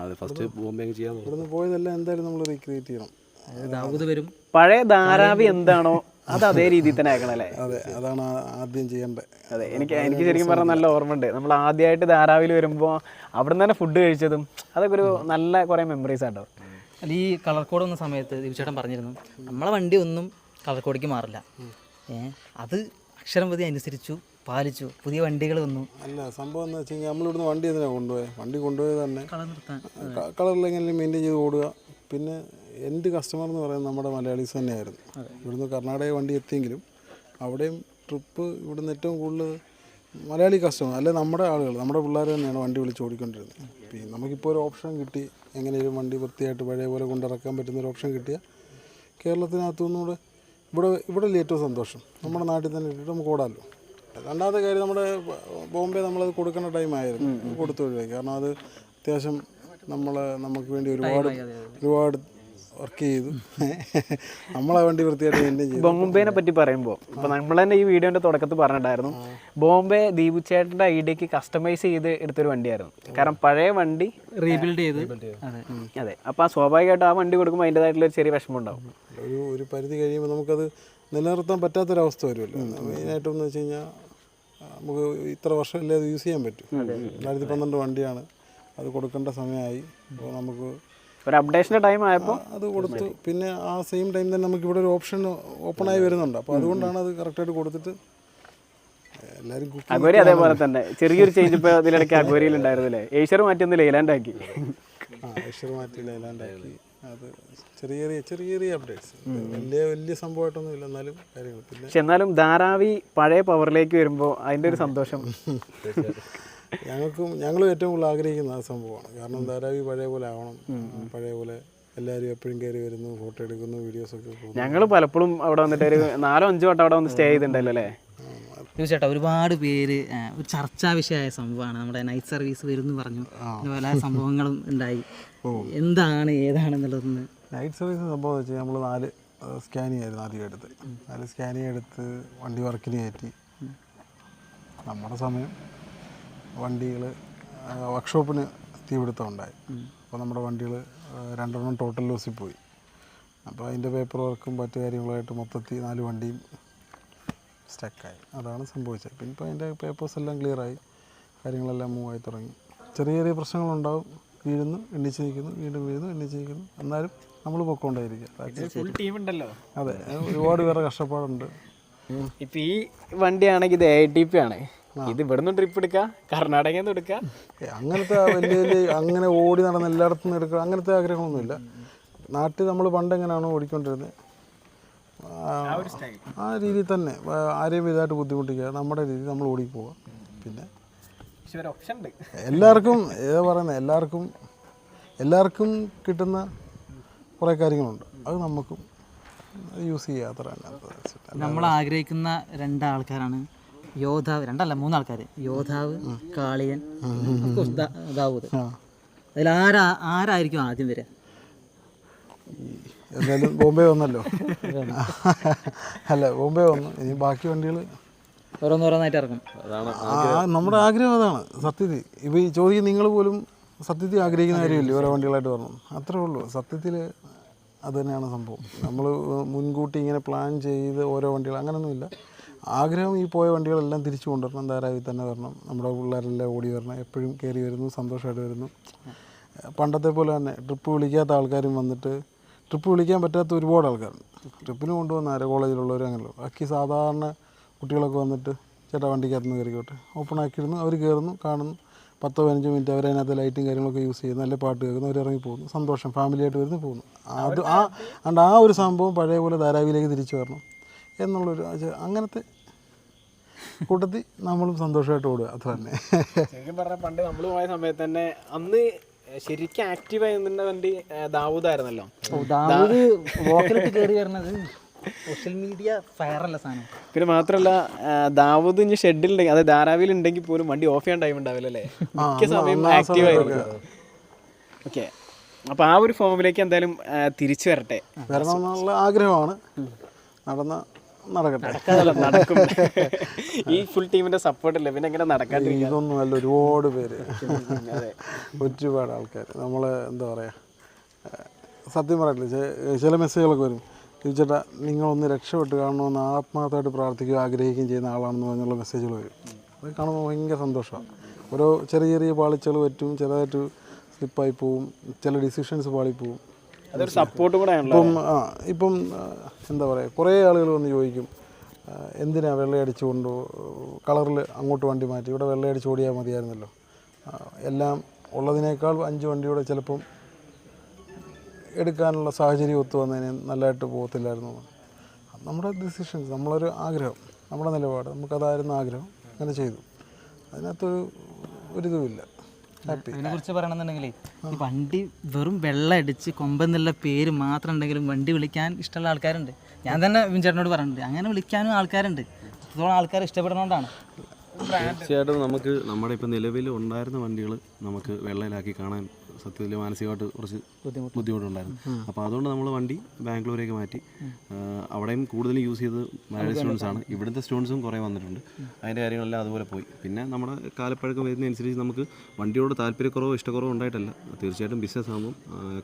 അത് ഫസ്റ്റ് ബോംബെ അങ്ങ് ചെയ്യാൻ ഇവിടുന്ന് പോയതെല്ലാം എന്തായാലും നമ്മൾ റീക്രിയേറ്റ് ചെയ്യണം. ദാവൂദ് വരും. പഴയ ധാരാവി എന്താണോ അത് അതേ രീതിയിൽ തന്നെ ആക്കണം അല്ലേ അതെ അതാണ് ആദ്യം ചെയ്യേണ്ടത് അതെ എനിക്ക് എനിക്ക് ശരിക്കും പറഞ്ഞാൽ നല്ല ഓർമ്മയുണ്ട്. നമ്മൾ ആദ്യമായിട്ട് ധാരാവിൽ വരുമ്പോൾ അവിടെ നിന്ന് തന്നെ ഫുഡ് കഴിച്ചതും അതൊക്കെ ഒരു നല്ല കുറേ മെമ്മറീസ് ആട്ടോ. അല്ല ഈ കളർ കോഡ് വന്ന സമയത്ത് ദിവിച്ചേട്ടൻ പറഞ്ഞിരുന്നു നമ്മളെ വണ്ടി ഒന്നും കളർ കോഡിക്ക് മാറില്ല. ഏഹ് അത് അക്ഷരം പ്രതി അനുസരിച്ചു പാലിച്ചു പുതിയ വണ്ടികൾ വന്നു. അല്ല സംഭവം എന്ന് വെച്ച് കഴിഞ്ഞാൽ നമ്മളിവിടുന്ന് വണ്ടി എന്തിനാണ് കൊണ്ടുപോയത് വണ്ടി കൊണ്ടുപോയത് തന്നെ കളർ നിർത്താൻ കളറിൽ എങ്ങനെ മെയിന്റെയിൻ ചെയ്ത് ഓടുക. പിന്നെ എന്റെ കസ്റ്റമർ എന്ന് പറയുന്നത് നമ്മുടെ മലയാളീസ് തന്നെയായിരുന്നു. ഇവിടുന്ന് കർണാടക വണ്ടി എത്തിയെങ്കിലും അവിടെയും ട്രിപ്പ് ഇവിടുന്ന് ഏറ്റവും കൂടുതൽ മലയാളി കസ്റ്റമർ അല്ലെ നമ്മുടെ ആളുകൾ നമ്മുടെ പിള്ളേർ തന്നെയാണ് വണ്ടി വിളിച്ച് ഓടിക്കൊണ്ടിരുന്നത്. പിന്നെ നമുക്കിപ്പോൾ ഒരു ഓപ്ഷൻ കിട്ടി. എങ്ങനെയും വണ്ടി വൃത്തിയായിട്ട് പഴയ പോലെ കൊണ്ടിറക്കാൻ പറ്റുന്ന ഒരു ഓപ്ഷൻ കിട്ടിയ കേരളത്തിനകത്തുനിന്നുകൂടെ ഇവിടെ ഇവിടെ അല്ലേ ഏറ്റവും സന്തോഷം. നമ്മുടെ നാട്ടിൽ തന്നെ ഇട്ടിട്ട് നമുക്ക് ഓടാമല്ലോ രണ്ടാമത്തെ കാര്യം നമ്മുടെ ബോംബെ നമ്മളത് കൊടുക്കേണ്ട ടൈമായിരുന്നു കൊടുത്തു കാരണം അത് അത്യാവശ്യം നമ്മൾ നമുക്ക് വേണ്ടി ഒരുപാട് ഒരുപാട് വർക്ക് ചെയ്തു. നമ്മളെ വേണ്ടി വൃത്തിയായിട്ട് മെയിന്റെയിൻ ചെയ്തു. ബോംബെനെ പറ്റി പറയുമ്പോൾ ഇപ്പോൾ നമ്മൾ തന്നെ ഈ വീഡിയോന്റെ തുടക്കത്തിൽ പറഞ്ഞിട്ടുണ്ടായിരുന്നു. ബോംബെ ദീപു ചേട്ടന്റെ ഐഡിയക്ക് കസ്റ്റമൈസ് ചെയ്ത് എടുത്തൊരു വണ്ടിയായിരുന്നു. കാരണം പഴയ വണ്ടി റീബിൽഡ് ചെയ്ത്. അതെ. അതെ. അപ്പോൾ ആ സ്വാഭാവികമായിട്ട് ആ വണ്ടി കൊടുക്കുമ്പോൾ അതിന്റെതായിട്ടുള്ള ഒരു ചെറിയ വിഷമം ഉണ്ടാവും ഒരു ഒരു പരിധി കഴിയുമ്പോൾ നമുക്കത് നിലനിർത്താൻ പറ്റാത്തൊരവസ്ഥ വരുമല്ലോ. മെയിനായിട്ടെന്ന് വെച്ച് കഴിഞ്ഞാൽ നമുക്ക് ഇത്ര വർഷമല്ലേ അത് യൂസ് ചെയ്യാൻ പറ്റും. രണ്ടായിരത്തി പന്ത്രണ്ട് വണ്ടിയാണ്. അത് കൊടുക്കേണ്ട സമയമായി. അപ്പോൾ നമുക്ക് ഒരു അപ്ഡേഷന്റെ ടൈം ആയപ്പോൾ അത് കൊടുത്തു. പിന്നെ ആ സെയിം ടൈം തന്നെ നമുക്ക് ഇവിടെ ഒരു ഓപ്ഷൻ ഓപ്പൺ ആയി വരുന്നുണ്ട്. അപ്പോൾ അതുകൊണ്ടാണ് അത് കറക്റ്റായിട്ട് കൊടുത്തിട്ട് അഗോരി അതേപോലെ തന്നെ. ചെറിയൊരു ചേഞ്ച് ഇപ്പോൾ ഇതിലിടയ്ക്ക് അഗോരിയിൽ ഉണ്ടായിരുന്നില്ലേ? ഏഷ്യർ മാറ്റി ഒന്ന് ലെയ്ലാൻഡാക്കി ആ ഐശ്വർ മാറ്റിയില്ല ഇല്ലാണ്ടാക്കി അത് ചെറിയ ചെറിയ ചെറിയ ചെറിയ അപ്ഡേറ്റ്സ് വലിയ വലിയ സംഭവമായിട്ടൊന്നും ഇല്ല എന്നാലും കാര്യങ്ങൾ. പിന്നെ പക്ഷെ എന്നാലും ധാരാവി പഴയ പവറിലേക്ക് വരുമ്പോൾ അതിന്റെ ഒരു സന്തോഷം. ഞങ്ങൾക്കും ഞങ്ങളും ഏറ്റവും കൂടുതൽ ആഗ്രഹിക്കുന്ന ആ സംഭവമാണ്. കാരണം ധാരാവി പഴയ പോലെ ആവണം. പഴയ പോലെ എല്ലാവരും എപ്പോഴും കയറി വരുന്നു ഫോട്ടോ എടുക്കുന്നു വീഡിയോസ് ഒക്കെ ഞങ്ങൾ പലപ്പോഴും അവിടെ വന്നിട്ട് ഒരു നാലോ അഞ്ചോ വട്ടം അവിടെ വന്ന് സ്റ്റേ ചെയ്തിട്ടുണ്ടല്ലോ അല്ലേ? തീർച്ചയായിട്ടും ഒരുപാട് പേര് ഒരു ചർച്ചാ വിഷയമായ സംഭവമാണ്. നമ്മുടെ നൈറ്റ് സർവീസ് വരും എന്ന് പറഞ്ഞു അതുപോലെ പല സംഭവങ്ങളും ഉണ്ടായി. എന്താണ് ഏതാണെന്നുള്ളതെന്ന്. നൈറ്റ് സർവീസ് സംഭവം വെച്ചാൽ നമ്മൾ നാല് സ്കാനിങ് ആയിരുന്നു ആദ്യം എടുത്ത് നാല് സ്കാനിങ് എടുത്ത് വണ്ടി വർക്കിന് കയറ്റി. നമ്മുടെ സമയം വണ്ടികൾ വർക്ക്ഷോപ്പിന് തീപിടുത്തം ഉണ്ടായി. അപ്പോൾ നമ്മുടെ വണ്ടികൾ രണ്ടെണ്ണം ടോട്ടൽ ലോസിൽ പോയി. അപ്പോൾ അതിന്റെ പേപ്പർ വർക്കും മറ്റു കാര്യങ്ങളുമായിട്ട് മൊത്തത്തിൽ നാല് വണ്ടിയും സ്റ്റക്കായി അതാണ് സംഭവിച്ചത്. പിന്നെ ഇപ്പോൾ അതിന്റെ പേപ്പേഴ്സ് എല്ലാം ക്ലിയറായി കാര്യങ്ങളെല്ലാം മൂവ് ആയി തുടങ്ങി. ചെറിയ ചെറിയ പ്രശ്നങ്ങളുണ്ടാവും. വീഴുന്നു എണ്ണിച്ച് നിൽക്കുന്നു വീണ്ടും വീഴുന്നു എണ്ണിച്ച് നിൽക്കുന്നു. എന്നാലും നമ്മൾ പൊക്കോണ്ടായിരിക്കുക ഉണ്ടല്ലോ. അതെ ഒരുപാട് പേരുടെ കഷ്ടപ്പാടുണ്ട്. ഇപ്പം ഈ വണ്ടിയാണെങ്കിൽ ഇത് എ ടി പി ആണ്. ഇത് ഇവിടുന്ന് ട്രിപ്പ് എടുക്കുക കർണാടകയിൽ നിന്ന് എടുക്കുക അങ്ങനത്തെ വലിയ വലിയ അങ്ങനെ ഓടി നടന്ന് എല്ലായിടത്തും നിന്ന് എടുക്കുക അങ്ങനത്തെ ആഗ്രഹമൊന്നുമില്ല നാട്ടിൽ നമ്മൾ പണ്ട് എങ്ങനെയാണോ ഓടിക്കൊണ്ടിരുന്നത് ആ, ആ രീതിയിൽ തന്നെ. ആരെയും ഇതായിട്ട് ബുദ്ധിമുട്ടിക്കുക നമ്മുടെ രീതിയിൽ നമ്മൾ ഓടി പോവുക പിന്നെ പക്ഷെ ഓപ്ഷൻ ഉണ്ട്. എല്ലാവർക്കും ഏതാ പറയുന്നത് എല്ലാവർക്കും എല്ലാവർക്കും കിട്ടുന്ന കുറേ കാര്യങ്ങളുണ്ട്. അത് നമുക്കും യൂസ് അത് നമ്മൾ ആഗ്രഹിക്കുന്ന രണ്ടാൾക്കാരാണ് യോദ്ധാവ് രണ്ടല്ല മൂന്നാൾക്കാർ യോദ്ധാവ് കാളിയൻ of course ദാവൂദ്. അതിൽ ആരാ ആരായിരിക്കും ആദ്യം വരെ എന്തായാലും ബോംബെ വന്നല്ലോ. അല്ല ബോംബെ വന്നു. ഇനി ബാക്കി വണ്ടികൾ ഓരോന്നോരോന്നായിട്ട് ഇറങ്ങും. നമ്മുടെ ആഗ്രഹം അതാണ്. സത്യത്തിൽ. ഇപ്പോൾ ഈ ചോദ്യം നിങ്ങൾ പോലും സത്യത്തിൽ ആഗ്രഹിക്കുന്ന കാര്യമില്ലേ? ഓരോ വണ്ടികളായിട്ട് വരണം. അത്രേ ഉള്ളൂ. സത്യത്തിൽ അത് തന്നെയാണ് സംഭവം. നമ്മൾ മുൻകൂട്ടി ഇങ്ങനെ പ്ലാൻ ചെയ്ത് ഓരോ വണ്ടികൾ അങ്ങനെയൊന്നുമില്ല ആഗ്രഹം ഈ പോയ വണ്ടികളെല്ലാം തിരിച്ചു കൊണ്ടുവരണം. ധാരാവി തന്നെ വരണം. നമ്മുടെ പിള്ളേരെല്ലാം ഓടി വരണം. എപ്പോഴും കയറി വരുന്നു സന്തോഷമായിട്ട് വരുന്നു. പണ്ടത്തെ പോലെ തന്നെ ട്രിപ്പ് വിളിക്കാത്ത ആൾക്കാരും വന്നിട്ട് ട്രിപ്പ് വിളിക്കാൻ പറ്റാത്ത ഒരുപാട് ആൾക്കാരുണ്ട്. ട്രിപ്പിന് കൊണ്ടുവന്ന ആരോ? കോളേജിലുള്ളവർ അങ്ങനെയുള്ളൂ ബാക്കി സാധാരണ കുട്ടികളൊക്കെ വന്നിട്ട് ചേട്ടാ വണ്ടിക്കകത്ത് നിന്ന് കയറിക്കോട്ടെ. ഓപ്പൺ ആക്കിയിരുന്നു. അവർ കയറുന്നു കാണുന്നു. പത്തോ പതിനഞ്ചോ മിനിറ്റ് അവരതിനകത്ത് ലൈറ്റും കാര്യങ്ങളൊക്കെ യൂസ് ചെയ്യുന്നു. നല്ല പാട്ട് കേൾക്കുന്നു. അവർ ഇറങ്ങി പോകുന്നു. സന്തോഷം. ഫാമിലിയായിട്ട് വരുന്നു പോകുന്നു. അത് ആ അണ്ട് ആ ഒരു സംഭവം പഴയ പോലെ ധാരാവിയിലേക്ക് തിരിച്ചു വരണം എന്നുള്ളൊരു അങ്ങനത്തെ കൂട്ടത്തിൽ നമ്മളും സന്തോഷമായിട്ട് ഓടുക. അത്ര തന്നെ. ശരിക്കും പറഞ്ഞാൽ പണ്ട് നമ്മൾ പോയ സമയത്ത് തന്നെ അന്ന് ശരിക്കും ആക്റ്റീവ് ആയി നിന്ന വണ്ടി ദാവൂദായിരുന്നല്ലോ. ദാവൂദ് വോക്കലിട്ട് കയറി വരുന്നത് സോഷ്യൽ മീഡിയ ഫയറല്ല സാധനം. പിന്നെ മാത്രല്ല ദാവൂദ് ഇനി ഷെഡിലുണ്ടെങ്കിൽ അതായത് ധാരാവിയിൽ ഉണ്ടെങ്കിൽ പോലും വണ്ടി ഓഫ് ചെയ്യാൻ ടൈം ഉണ്ടാവില്ല അല്ലേ? മിക്ക സമയം ആക്റ്റീവ് ആയിരിക്കും. ഓക്കെ. അപ്പോൾ ആ ഒരു ഫോമിലേക്ക് എന്തായാലും തിരിച്ചു വരട്ടെ. ആഗ്രഹമാണ്. നടന്ന നടക്കും. ഈ ഫുൾ ടീമിന്റെ സപ്പോർട്ട് ഇല്ല പിന്നെ എങ്ങനെ നടക്കാണ്ട് ഇതൊന്നും അല്ല ഒരുപാട് പേര്. ഒരുപാട് ആൾക്കാർ നമ്മൾ എന്താ പറയുക സത്യം പറയട്ടില്ല ചില മെസ്സേജുകളൊക്കെ വരും. ചോദിച്ചേട്ടാ നിങ്ങളൊന്ന് രക്ഷപ്പെട്ട് കാണണമെന്ന് ആത്മാർത്ഥമായിട്ട് പ്രാർത്ഥിക്കുകയും ആഗ്രഹിക്കുകയും ചെയ്യുന്ന ആളാണെന്ന് പറഞ്ഞുള്ള മെസ്സേജുകൾ വരും. അത് കാണുമ്പോൾ ഭയങ്കര സന്തോഷമാണ് ഓരോ ചെറിയ ചെറിയ പാളിച്ചകൾ പറ്റും ചെറുതായിട്ട് സ്ലിപ്പായി പോവും ചില ഡിസിഷൻസ് പാളിപ്പോവും. ഇപ്പം ആ ഇപ്പം എന്താ പറയുക കുറേ ആളുകൾ വന്ന് ചോദിക്കും എന്തിനാ വെള്ളയടിച്ച് കൊണ്ടു കളറിൽ അങ്ങോട്ട് വണ്ടി മാറ്റി ഇവിടെ വെള്ളയടിച്ച് ഓടിയാൽ മതിയായിരുന്നല്ലോ. എല്ലാം ഉള്ളതിനേക്കാൾ അഞ്ച് വണ്ടിയുടെ ചിലപ്പം എടുക്കാനുള്ള സാഹചര്യം ഒത്തു വന്നതിന് നല്ലതായിട്ട് പോകത്തില്ലായിരുന്നു. നമ്മുടെ ഡിസിഷൻസ് നമ്മളൊരു ആഗ്രഹം നമ്മുടെ നിലപാട് നമുക്കതായിരുന്നു ആഗ്രഹം അങ്ങനെ ചെയ്തു. അതിനകത്തൊരു ഒരിതുമില്ല അതിനെ കുറിച്ച് പറയണമെന്നുണ്ടെങ്കിൽ ഈ വണ്ടി വെറും വെള്ളം അടിച്ച് കൊമ്പെന്നുള്ള പേര് മാത്രം ഉണ്ടെങ്കിലും വണ്ടി വിളിക്കാൻ ഇഷ്ടമുള്ള ആൾക്കാരുണ്ട്. ഞാൻ തന്നെ ചേട്ടനോട് പറഞ്ഞിട്ടുണ്ട് അങ്ങനെ വിളിക്കാനും ആൾക്കാരുണ്ട്. അത്രത്തോളം ആൾക്കാർ ഇഷ്ടപ്പെടുന്നതുകൊണ്ടാണ്. തീർച്ചയായിട്ടും നമുക്ക് നമ്മുടെ ഇപ്പം നിലവിൽ ഉണ്ടായിരുന്ന വണ്ടികൾ നമുക്ക് വെള്ളയിലാക്കി കാണാൻ സത്യത്തിൽ മാനസികമായിട്ട് കുറച്ച് ബുദ്ധിമുട്ടുണ്ടായിരുന്നു. അപ്പോൾ അതുകൊണ്ട് നമ്മൾ വണ്ടി ബാംഗ്ലൂരേക്ക് മാറ്റി. അവിടെയും കൂടുതൽ യൂസ് ചെയ്തത് മലയാളി സ്റ്റോൺസ് ആണ്. ഇവിടുത്തെ സ്റ്റോൺസും കുറേ വന്നിട്ടുണ്ട്. അതിന്റെ കാര്യങ്ങളെല്ലാം അതുപോലെ പോയി. പിന്നെ നമ്മുടെ കാലപ്പഴക്കം വരുന്നതനുസരിച്ച് നമുക്ക് വണ്ടിയോട് താല്പര്യക്കുറവോ ഇഷ്ടക്കുറവോ ഉണ്ടായിട്ടല്ല. തീർച്ചയായിട്ടും ബിസിനസ് ആകുമ്പം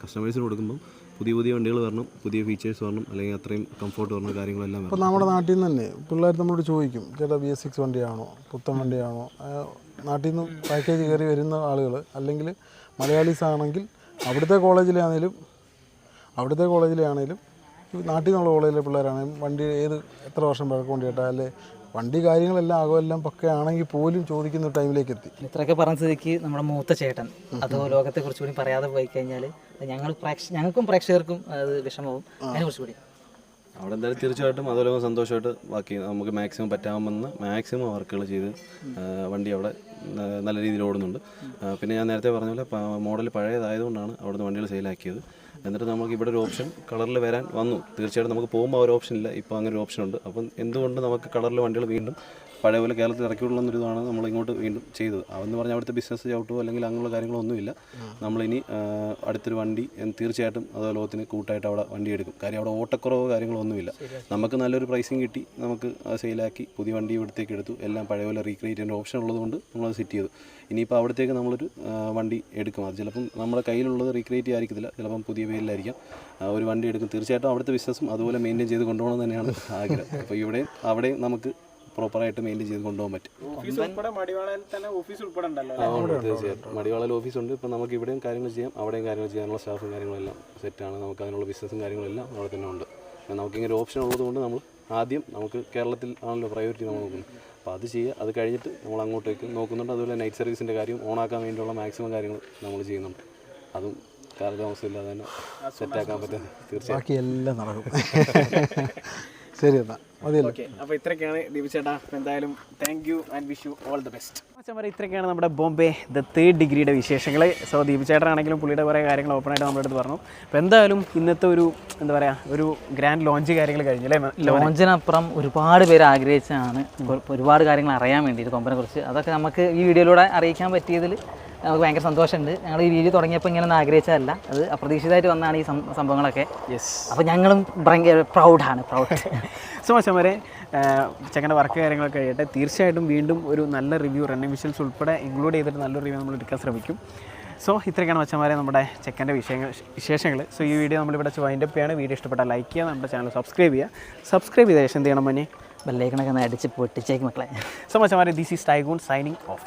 കസ്റ്റമേഴ്സിന് കൊടുക്കുമ്പോൾ പുതിയ പുതിയ വണ്ടികൾ വരണം പുതിയ ഫീച്ചേഴ്സ് വരണം അല്ലെങ്കിൽ അത്രയും കംഫോർട്ട് വരണം കാര്യങ്ങളെല്ലാം ഇപ്പം നമ്മുടെ നാട്ടിൽ നിന്ന് തന്നെ പിള്ളേർ നമ്മളോട് ചോദിക്കും ചേട്ടാ ബി എസ് സിക്സ് വണ്ടിയാണോ? പുത്തൻ വണ്ടിയാണോ? നാട്ടിൽ നിന്ന് പാക്കേജ് കയറി വരുന്ന ആളുകൾ അല്ലെങ്കിൽ മലയാളീസ് ആണെങ്കിൽ അവിടുത്തെ കോളേജിലാണേലും അവിടുത്തെ കോളേജിലാണേലും നാട്ടിൽ നിന്നുള്ള കോളേജിലെ പിള്ളേരാണെങ്കിലും വണ്ടി ഏത് എത്ര വർഷം പഴക്കം ചേട്ടാ? അല്ലെ? വണ്ടി കാര്യങ്ങളെല്ലാം ആകുമെല്ലാം പക്കയാണെങ്കിൽ പോലും ചോദിക്കുന്ന ടൈമിലേക്ക് എത്തി ഇത്രയൊക്കെ പറഞ്ഞ സ്ഥിതിക്ക് നമ്മുടെ മൂത്ത ചേട്ടൻ അതോ ലോകത്തെ കുറിച്ച് കൂടി പറയാതെ പോയി കഴിഞ്ഞാൽ ഞങ്ങൾ പ്രേക്ഷ ഞങ്ങൾക്കും പ്രേക്ഷകർക്കും അത് വിഷമവും. അതിനെ കുറിച്ച് കൂടി. അവിടെ എന്തായാലും തീർച്ചയായിട്ടും അതുപോലെ സന്തോഷമായിട്ട് ബാക്കി നമുക്ക് മാക്സിമം പറ്റാമെന്ന് മാക്സിമം വർക്കുകൾ ചെയ്ത് വണ്ടി അവിടെ നല്ല രീതിയിൽ ഓടുന്നുണ്ട്. പിന്നെ ഞാൻ നേരത്തെ പറഞ്ഞ പോലെ മോഡൽ പഴയതായതുകൊണ്ടാണ് അവിടുന്ന് വണ്ടികൾ സെയിലാക്കിയത്. എന്നിട്ട് നമുക്ക് ഇവിടെ ഒരു ഓപ്ഷൻ കളറിൽ വരാൻ വന്നു. തീർച്ചയായിട്ടും നമുക്ക് പോകുമ്പോൾ ഒരു ഓപ്ഷൻ ഇല്ല. ഇപ്പോൾ അങ്ങനെ ഒരു ഓപ്ഷൻ ഉണ്ട്. അപ്പം എന്തുകൊണ്ട് നമുക്ക് കളറിൽ വണ്ടികൾ വീണ്ടും പഴയ പോലെ കേരളത്തിൽ ഇറക്കിയുള്ള ഇതാണ് നമ്മൾ ഇങ്ങോട്ട് വീണ്ടും ചെയ്തത്. അതെന്ന് പറഞ്ഞാൽ അവിടുത്തെ ബിസിനസ് ചവിട്ടോ അല്ലെങ്കിൽ അങ്ങനെയുള്ള കാര്യങ്ങളൊന്നുമില്ല. നമ്മളിനി അടുത്തൊരു വണ്ടി തീർച്ചയായിട്ടും അത് ലോകത്തിന് കൂട്ടായിട്ട് അവിടെ വണ്ടി എടുക്കും. കാര്യം അവിടെ ഓട്ടക്കുറവോ കാര്യങ്ങളൊന്നുമില്ല. നമുക്ക് നല്ലൊരു പ്രൈസിങ് കിട്ടി. നമുക്ക് സെയിലാക്കി പുതിയ വണ്ടി ഇവിടത്തേക്ക് എടുത്തു. എല്ലാം പഴയ പോലെ റീക്രിയേറ്റ് ചെയ്യേണ്ട ഓപ്ഷൻ ഉള്ളതുകൊണ്ട് നമ്മളത് സെറ്റ് ചെയ്തു. ഇനിയിപ്പോൾ അവിടത്തേക്ക് നമ്മളൊരു വണ്ടി എടുക്കും. അത് ചിലപ്പം നമ്മുടെ കയ്യിലുള്ളത് റീക്രിയേറ്റ് ആയിരിക്കത്തില്ല ചിലപ്പം പുതിയ പേരിലായിരിക്കാം. ഒരു വണ്ടി എടുക്കും. തീർച്ചയായിട്ടും അവിടുത്തെ ബിസിനസ്സും അതുപോലെ മെയിന്റെയിൻ ചെയ്ത് കൊണ്ടുപോകണം തന്നെയാണ് ആഗ്രഹം. അപ്പോൾ ഇവിടെയും അവിടെയും നമുക്ക് പ്രോപ്പറായിട്ട് മെയിന്റെയിൻ ചെയ്ത് കൊണ്ടുപോകാൻ പറ്റും. ഓഫീസ് ഉൾപ്പെടെ മടിവാളയിൽ തന്നെ ഓഫീസ് ഉൾപ്പെടെ ഉണ്ടല്ലോ തീർച്ചയായിട്ടും മടിവാളൽ ഓഫീസുണ്ട് ഇപ്പം നമുക്ക് ഇവിടെയും കാര്യങ്ങൾ ചെയ്യാം അവിടെയും കാര്യങ്ങൾ ചെയ്യാനുള്ള സ്റ്റാഫും കാര്യങ്ങളെല്ലാം സെറ്റാണ് നമുക്ക് അതിനുള്ള ബിസിനസ്സും കാര്യങ്ങളെല്ലാം അവിടെ തന്നെ ഉണ്ട്. അപ്പം നമുക്കിങ്ങനെ ഒരു ഓപ്ഷൻ ഉള്ളതുകൊണ്ട് നമ്മൾ ആദ്യം നമുക്ക് കേരളത്തിൽ ആണല്ലോ പ്രയോറിറ്റി നമ്മൾ നോക്കുന്നത്. അപ്പോൾ അത് ചെയ്യുക അത് കഴിഞ്ഞിട്ട് നമ്മൾ അങ്ങോട്ടേക്ക് നോക്കുന്നുണ്ട്. അതുപോലെ നൈറ്റ് സർവീസിന്റെ കാര്യം ഓണാക്കാൻ വേണ്ടിയുള്ള മാക്സിമം കാര്യങ്ങൾ നമ്മൾ ചെയ്യുന്നുണ്ട്. അതും കാലതാമസം ഇല്ലാതെ തന്നെ സെറ്റാക്കാൻ പറ്റുന്നത് തീർച്ചയായും ബാക്കി എല്ലാം നടക്കും. ശരി എന്നാ മതിയല്ലോ. അപ്പോൾ ഇത്രയൊക്കെയാണ് ദീപ് ചേട്ടാ. എന്തായാലും thank you and wish you all the best അച്ഛന്മാരെ ഇത്രയൊക്കെയാണ് നമ്മുടെ ബോംബെ ദ തേർഡ് ഡിഗ്രിയുടെ വിശേഷങ്ങൾ സോ ദീപ് ചേട്ടനാണെങ്കിലും പുള്ളിയുടെ കുറേ കാര്യങ്ങൾ ഓപ്പൺ ആയിട്ട് നമ്മുടെ അടുത്ത് പറഞ്ഞു. അപ്പോൾ എന്തായാലും ഇന്നത്തെ ഒരു എന്താ പറയുക ഒരു ഗ്രാൻഡ് ലോഞ്ച് കാര്യങ്ങൾ കഴിഞ്ഞു അല്ലേ ലോഞ്ചിനപ്പുറം ഒരുപാട് പേര് ആഗ്രഹിച്ചാണ് ഒരു- ഒരുപാട് കാര്യങ്ങൾ അറിയാൻ വേണ്ടിയിട്ട് കൊമ്പനെ കുറിച്ച്. അതൊക്കെ നമുക്ക് ഈ വീഡിയോയിലൂടെ അറിയിക്കാൻ പറ്റിയതിൽ നമുക്ക് ഭയങ്കര സന്തോഷമുണ്ട്. ഞങ്ങൾ ഈ വീഡിയോ തുടങ്ങിയപ്പോൾ ഇങ്ങനെ ഒന്നും ആഗ്രഹിച്ചതല്ല. അത് അപ്രതീക്ഷിതമായിട്ട് വന്നാണ് ഈ സംഭവങ്ങളൊക്കെ. യെസ് അപ്പോൾ ഞങ്ങളും ഭയങ്കര പ്രൗഡാണ് പ്രൗഡ് സോ അച്ഛന്മാരെ ചെക്കന്റെ വർക്ക് കാര്യങ്ങളൊക്കെ കഴിയട്ടെ. തീർച്ചയായിട്ടും വീണ്ടും ഒരു നല്ല റിവ്യൂ റണ്ണിങ് വിഷ്വൽസ് ഉൾപ്പെടെ ഇൻക്ലൂഡ് ചെയ്തിട്ട് നല്ലൊരു റിവ്യൂ നമ്മൾ എടുക്കാൻ ശ്രമിക്കും. സോ ഇത്രയൊക്കെയാണ് മച്ചന്മാരെ നമ്മുടെ ചെക്കന്റെ വിഷയങ്ങൾ വിശേഷങ്ങൾ സോ ഈ വീഡിയോ നമ്മളിവിടെ വൈൻഡപ്പ് ചെയ്യാണ് വീഡിയോ ഇഷ്ടപ്പെട്ടാൽ ലൈക്ക് ചെയ്യുക നമ്മുടെ ചാനൽ സബ്സ്ക്രൈബ് ചെയ്യുക. സബ്സ്ക്രൈബ് ചെയ്ത ശേഷം എന്ത് ചെയ്യണം മനി ബെല്ലൈക്കണൊക്കെ ഒന്ന് അടിച്ച് പൊട്ടിച്ചേക്ക് മക്കളെ. സോ മച്ചന്മാരെ this is Taigun signing off